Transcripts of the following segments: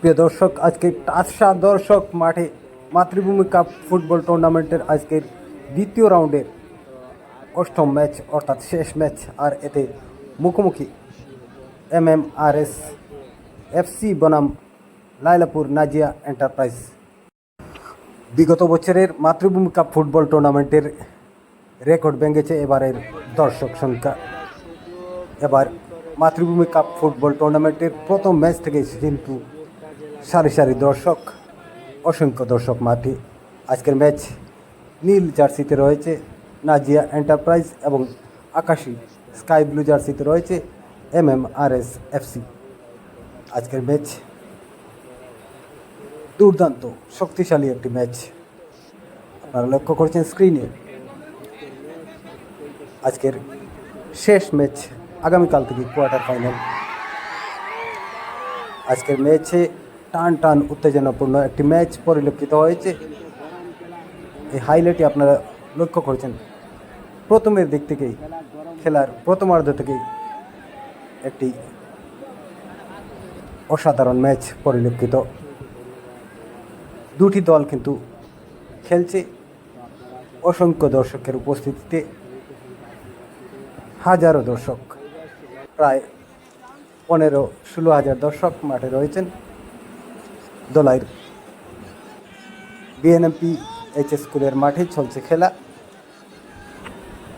প্রিয় দর্শক, আজকে টাসা দর্শক মাঠে মাতৃভূমি কাপ ফুটবল টুর্নামেন্টের আজকের দ্বিতীয় রাউন্ডের অষ্টম ম্যাচ অর্থাৎ শেষ ম্যাচ আর এতে মুখোমুখি M M R S FC বনাম লাইলাপুর নাজিয়া এন্টারপ্রাইজ বিগত বছরের মাতৃভূমি কাপ ফুটবল টুর্নামেন্টের রেকর্ড ভেঙেছে এবারের দর্শক সংখ্যা। এবার মাতৃভূমি কাপ ফুটবল টুর্নামেন্টের প্রথম ম্যাচ থেকে কিন্তু সারি সারি দর্শক, অসংখ্য দর্শক মাঠে। আজকের ম্যাচ নীল জার্সিতে রয়েছে নাজিয়া এন্টারপ্রাইজ এবং আকাশী স্কাই ব্লু জার্সিতে রয়েছে M M R S FC. আজকের ম্যাচ দুর্দান্ত, শক্তিশালী একটি ম্যাচ। আপনারা লক্ষ্য করছেন স্ক্রিনে। আজকের শেষ ম্যাচ আগামীকাল থেকে কোয়ার্টার ফাইনাল। আজকের ম্যাচে টান টান উত্তেজনাপূর্ণ একটি ম্যাচ পরিলক্ষিত হয়েছে। এই হাইলাইটে আপনারা লক্ষ্য করছেন। প্রথমের দিক থেকেই, খেলার প্রথমার্ধ থেকেই একটি অসাধারণ ম্যাচ পরিলক্ষিত। দুটি দল কিন্তু খেলছে অসংখ্য দর্শকের উপস্থিতিতে। হাজারো দর্শক, প্রায় পনেরো, ষোলো হাজার দর্শক মাঠে রয়েছেন। দোলাইর। বিএনএমপি এইচ স্কুলের মাঠে চলছে খেলা।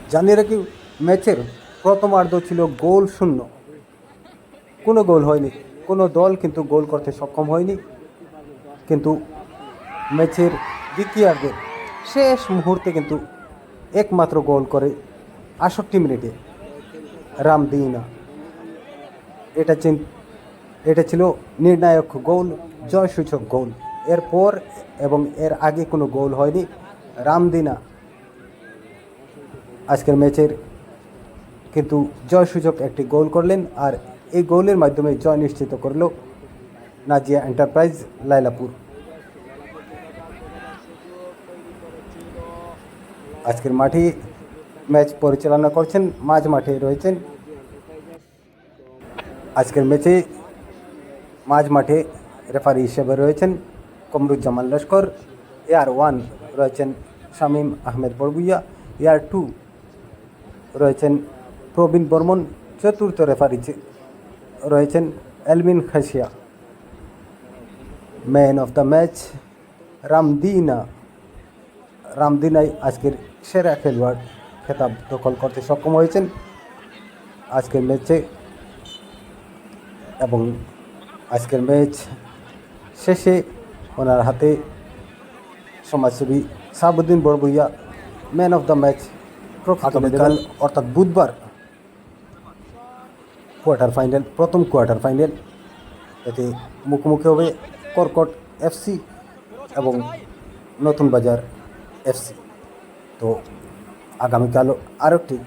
জানিয়ে রাখি, ম্যাচের প্রথমার্ধ ছিল গোল শূন্য। কোনো গোল হয়নি। কোনো দল কিন্তু গোল করতে সক্ষম হয়নি। কিন্তু ম্যাচের দ্বিতীয়ার্ধে শেষ মুহূর্তে কিন্তু একমাত্র গোল করে আষট্টি মিনিটে রামদিনা। এটা চিন এটা ছিল নির্ণায়ক গোল। জয়সূচক গোল। এরপর এবং এর আগে কোনো গোল হয়নি রামদিনা। আজকের ম্যাচের কিন্তু জয়সূচক একটি গোল করলেন আর এই গোলের মাধ্যমে জয় নিশ্চিত করল নাজিয়া এন্টারপ্রাইজ লাইলাপুর। আজকের মাঠে ম্যাচ পরিচালনা করছেন, মাঝ মাঠে রয়েছেন। আজকের ম্যাচে মাঝ মাঠে রেফারি হিসেবে রয়েছেন কমরুজ্জামান লস্কর এয়ার ওয়ান রয়েছেন শামীম আহমেদ বড়বুইয়া এয়ার টু রয়েছেন প্রবীণ বর্মন, চতুর্থ রেফারি রয়েছেন Elmin Khasia. Man of the match, Ramdina. রামদিনাই আজকের সেরা খেলোয়াড় খেতাব দখল করতে সক্ষম হয়েছেন। আজকের ম্যাচে এবং আজকের ম্যাচ শেষে ওনার হাতে সমাজসেবী সাবুদ্দিন বড়বুইয়া ম্যান অফ দ্য ম্যাচ আগামীকাল অর্থাৎ বুধবার কোয়ার্টার ফাইনাল প্রথম কোয়ার্টার ফাইনাল এতে মুখোমুখি হবে কর্কট এফসি এবং নতুন বাজার এফসি তো আগামীকাল আরও একটি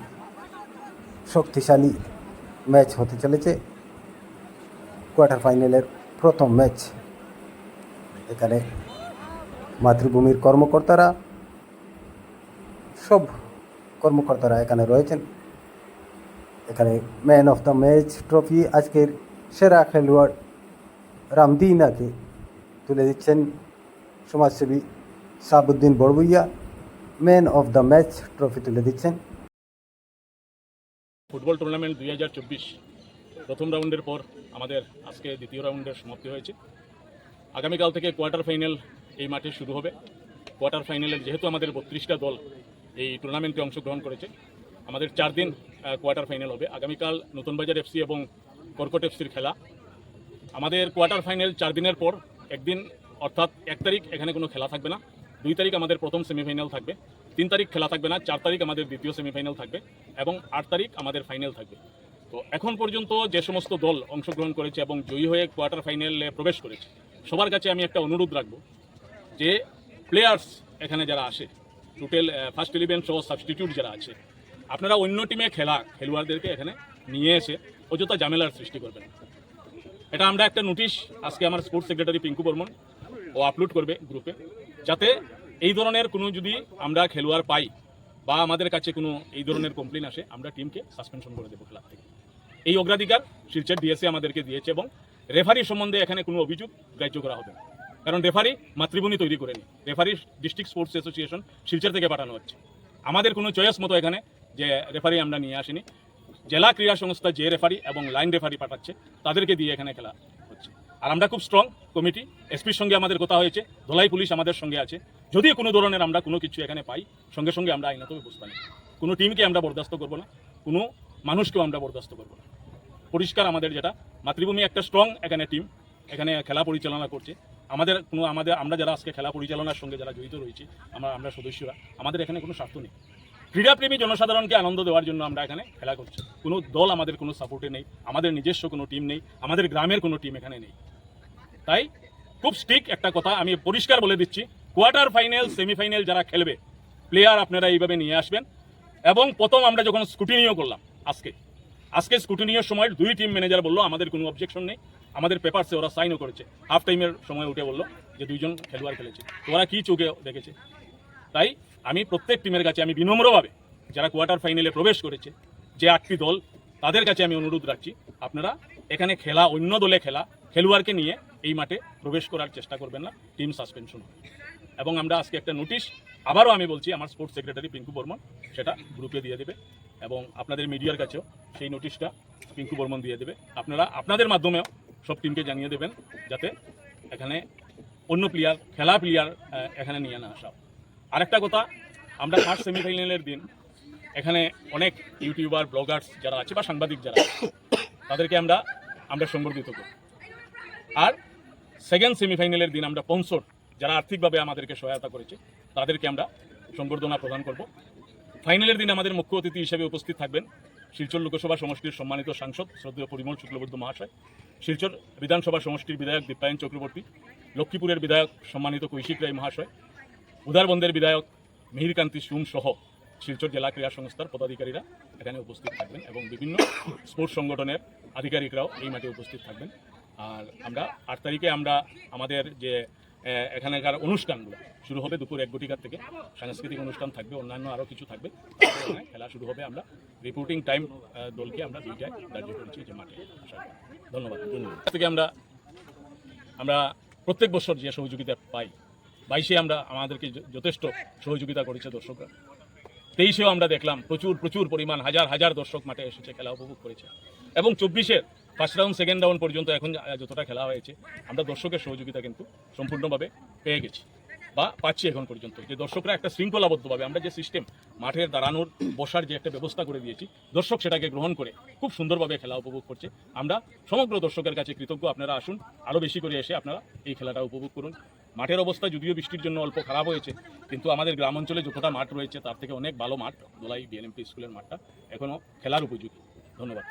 শক্তিশালী ম্যাচ হতে চলেছে। কোয়ার্টার ফাইনালের প্রথম ম্যাচ এখানে মাতৃভূমির কর্মকর্তারা, সব কর্মকর্তারা এখানে রয়েছেন। এখানে man of the match trophy আজকের সেরা খেলোয়াড় রামদিনাকে তুলে দিচ্ছেন সমাজসেবী Sabuddin Barbhuiya. Man of the match trophy তুলে দিচ্ছেন। ফুটবল টুর্নামেন্ট দুই হাজার চব্বিশ প্রথম রাউন্ডের পর আমাদের আজকে দ্বিতীয় রাউন্ডের সমাপ্তি হয়েছে। আগামীকাল থেকে কোয়ার্টার ফাইনাল এই মাঠে শুরু হবে। কোয়ার্টার ফাইনালের যেহেতু আমাদের বত্রিশটা দল এই টুর্নামেন্টে অংশগ্রহণ করেছে, আমাদের চার দিন কোয়ার্টার ফাইনাল হবে। আগামীকাল নতুন বাজার এফসি এবং কর্কট এফসির খেলা। আমাদের কোয়ার্টার ফাইনাল চার দিনের পর, একদিন অর্থাৎ এক তারিখ এখানে কোনো খেলা থাকবে না। দুই তারিখ আমাদের প্রথম সেমিফাইনাল থাকবে। তিন তারিখ খেলা থাকবে না, চার তারিখ আমাদের দ্বিতীয় সেমিফাইনাল থাকবে এবং আট তারিখ আমাদের ফাইনাল থাকবে। তো এখন পর্যন্ত যে সমস্ত দল অংশগ্রহণ করেছে এবং জয়ী হয়ে কোয়ার্টার ফাইনালে প্রবেশ করেছে সবার কাছে আমি একটা অনুরোধ রাখব যে প্লেয়ার্স এখানে যারা আসে টোটাল ফার্স্ট ইলেভেন সহ সাবস্টিটিউট যারা আছে, আপনারা অন্য টিমে খেলা, খেলোয়াড়দেরকে এখানে নিয়ে এসে অযথা ঝামেলার সৃষ্টি করবেন। এটা আমরা একটা নোটিশ আজকে আমার স্পোর্টস সেক্রেটারি পিঙ্কু বর্মন ও আপলোড করবে গ্রুপে যাতে এই ধরনের কোনো যদি আমরা খেলোয়াড় পাই বা আমাদের কাছে কোনো এই ধরনের কমপ্লেন আসে, আমরা টিমকে সাসপেনশন করে দেবো খেলার থেকে। এই অগ্রাধিকার শিলচর ডিএসএ আমাদেরকে দিয়েছে এবং রেফারি সম্বন্ধে এখানে কোনো অভিযোগ গ্রাহ্য করা হবে না। কারণ রেফারি মাতৃভূমি তৈরি করেনি। Referee district sports association Silchar থেকে পাঠানো হচ্ছে। আমাদের কোনো চয়েস মতো এখানে যে রেফারি আমরা নিয়ে আসিনি। জেলা ক্রীড়া সংস্থা যে রেফারি এবং লাইন রেফারি পাঠাচ্ছে, তাদেরকে দিয়ে এখানে খেলা হচ্ছে। আর আমরা খুব স্ট্রং কমিটি এসপির সঙ্গে আমাদের কথা হয়েছে, ধলাই পুলিশ আমাদের সঙ্গে আছে। যদি কোনো ধরনের আমরা কোনো কিছু এখানে পাই, সঙ্গে সঙ্গে আমরা আইনত ব্যবস্থা নেই কোনো টিমকে আমরা বরদাস্ত করব না, কোনো মানুষকেও আমরা বরদাস্ত করব না। পরিষ্কার আমাদের যেটা। মাতৃভূমি একটা স্ট্রং এখানে টিম এখানে খেলা পরিচালনা করছে। আমাদের কোনো আমাদের, আমরা যারা আজকে খেলা পরিচালনার সঙ্গে যারা জড়িত রয়েছি, আমরা আমরা সদস্যরা, আমাদের এখানে কোনো স্বার্থ নেই। ক্রীড়াপ্রেমী জনসাধারণকে আনন্দ দেওয়ার জন্য আমরা এখানে খেলা করছি। কোনো দল আমাদের কোনো সাপোর্টে নেই, আমাদের নিজস্ব কোনো টিম নেই, আমাদের গ্রামের কোনো টিম এখানে নেই। তাই খুব স্টিক একটা কথা আমি পরিষ্কার বলে দিচ্ছি কোয়ার্টার ফাইনাল সেমিফাইনাল যারা খেলবে প্লেয়ার আপনারা এইভাবে নিয়ে আসবেন। এবং প্রথম আমরা যখন স্কুটিনিও করলাম আজকে আজকে স্কুটিনিওর সময়, দুই টিম ম্যানেজার বলল, আমাদের কোনো অবজেকশন নেই। আমাদের পেপারসে ওরা সাইনও করেছে। হাফ টাইমের সময় উঠে বলল যে দুইজন খেলোয়াড় খেলেছে। ওরা কী চোখে দেখেছে? তাই আমি প্রত্যেক টিমের কাছে আমি বিনম্রভাবে, যারা কোয়ার্টার ফাইনালে প্রবেশ করেছে, যে আটটি দল, তাদের কাছে আমি অনুরোধ রাখছি, আপনারা এখানে খেলা, অন্য দলে খেলা, খেলোয়াড়কে নিয়ে এই মাঠে প্রবেশ করার চেষ্টা করবেন না টিম সাসপেনশন এবং আমরা আজকে একটা নোটিশ আবারও আমি বলছি, আমার স্পোর্টস সেক্রেটারি পিঙ্কু বর্মন সেটা গ্রুপে দিয়ে দেবে। এবং আপনাদের মিডিয়ার কাছেও সেই নোটিশটা পিঙ্কু বর্মন দিয়ে দেবে। আপনারা আপনাদের মাধ্যমেও সব টিমকে জানিয়ে দেবেন যাতে এখানে অন্য প্লেয়ার খেলা প্লেয়ার এখানে নিয়ে না আসা। আরেকটা কথা, আমরা ফার্স্ট সেমিফাইনালের দিন এখানে অনেক ইউটিউবার ব্লগার্স যারা আছে বা সাংবাদিক যারা তাদেরকে আমরা আমরা সংবর্ধিত করি। আর সেকেন্ড সেমিফাইনালের দিন আমরা পনসর যারা আর্থিকভাবে আমাদেরকে সহায়তা করেছে, তাদেরকে আমরা সংবর্ধনা প্রদান করব। ফাইনালের দিন আমাদের মুখ্য অতিথি হিসেবে উপস্থিত থাকবেন শিলচর লোকসভা সমষ্টির সম্মানিত সাংসদ শ্রদ্ধেয় পরিমল শুক্লবৈদ্য মহাশয়, শিলচর বিধানসভা সমষ্টির বিধায়ক দীপ্তায়ন চক্রবর্তী, লক্ষ্মীপুরের বিধায়ক সম্মানিত কৌশিক রায় মহাশয় উদারবন্দের বিধায়ক মিহিরকান্তি সুম সহ শিলচর জেলা ক্রীড়া সংস্থার পদাধিকারীরা এখানে উপস্থিত থাকবেন এবং বিভিন্ন স্পোর্টস সংগঠনের আধিকারিকরাও এই মাঠে উপস্থিত থাকবেন। আর আমরা আট তারিখে আমরা আমাদের যে এখানকার অনুষ্ঠানগুলো শুরু হবে দুপুর এক ঘটিকার থেকে। সাংস্কৃতিক অনুষ্ঠান থাকবে অন্যান্য আরও কিছু থাকবে। খেলা শুরু হবে আমরা। রিপোর্টিং টাইম দলকে আমরা দুইটায় ধার্য করেছি যে মাঠে। ধন্যবাদ। ধন্যবাদ। থেকে আমরা আমরা প্রত্যেক বছর যে সহযোগিতা পাই বাইশে আমরা আমাদেরকে যথেষ্ট সহযোগিতা করেছে দর্শকরা। তেইশেও আমরা দেখলাম প্রচুর প্রচুর পরিমাণ হাজার হাজার দর্শক মাঠে এসেছে খেলা উপভোগ করেছে। এবং চব্বিশের ফার্স্ট রাউন্ড সেকেন্ড রাউন্ড পর্যন্ত এখন যতটা খেলা হয়েছে, আমরা দর্শকের সহযোগিতা কিন্তু সম্পূর্ণভাবে পেয়ে গেছি। বা পাচ্ছি এখন পর্যন্ত। যে দর্শকরা একটা শৃঙ্খলাবদ্ধভাবে, আমরা যে সিস্টেম মাঠের দাঁড়ানোর, বসার যে একটা ব্যবস্থা করে দিয়েছি, দর্শক সেটাকে গ্রহণ করে খুব সুন্দরভাবে খেলা উপভোগ করছে। আমরা সমগ্র দর্শকের কাছে কৃতজ্ঞ। আপনারা আসুন আরও বেশি করে এসে আপনারা এই খেলাটা উপভোগ করুন। মাঠের অবস্থা যদিও বৃষ্টির জন্য অল্প খারাপ হয়েছে, কিন্তু আমাদের গ্রাম অঞ্চলে যতটা মাঠ রয়েছে, তার থেকে অনেক ভালো মাঠ দোলাই বিএনএমপি স্কুলের মাঠটা এখনও খেলার উপযোগী। ধন্যবাদ।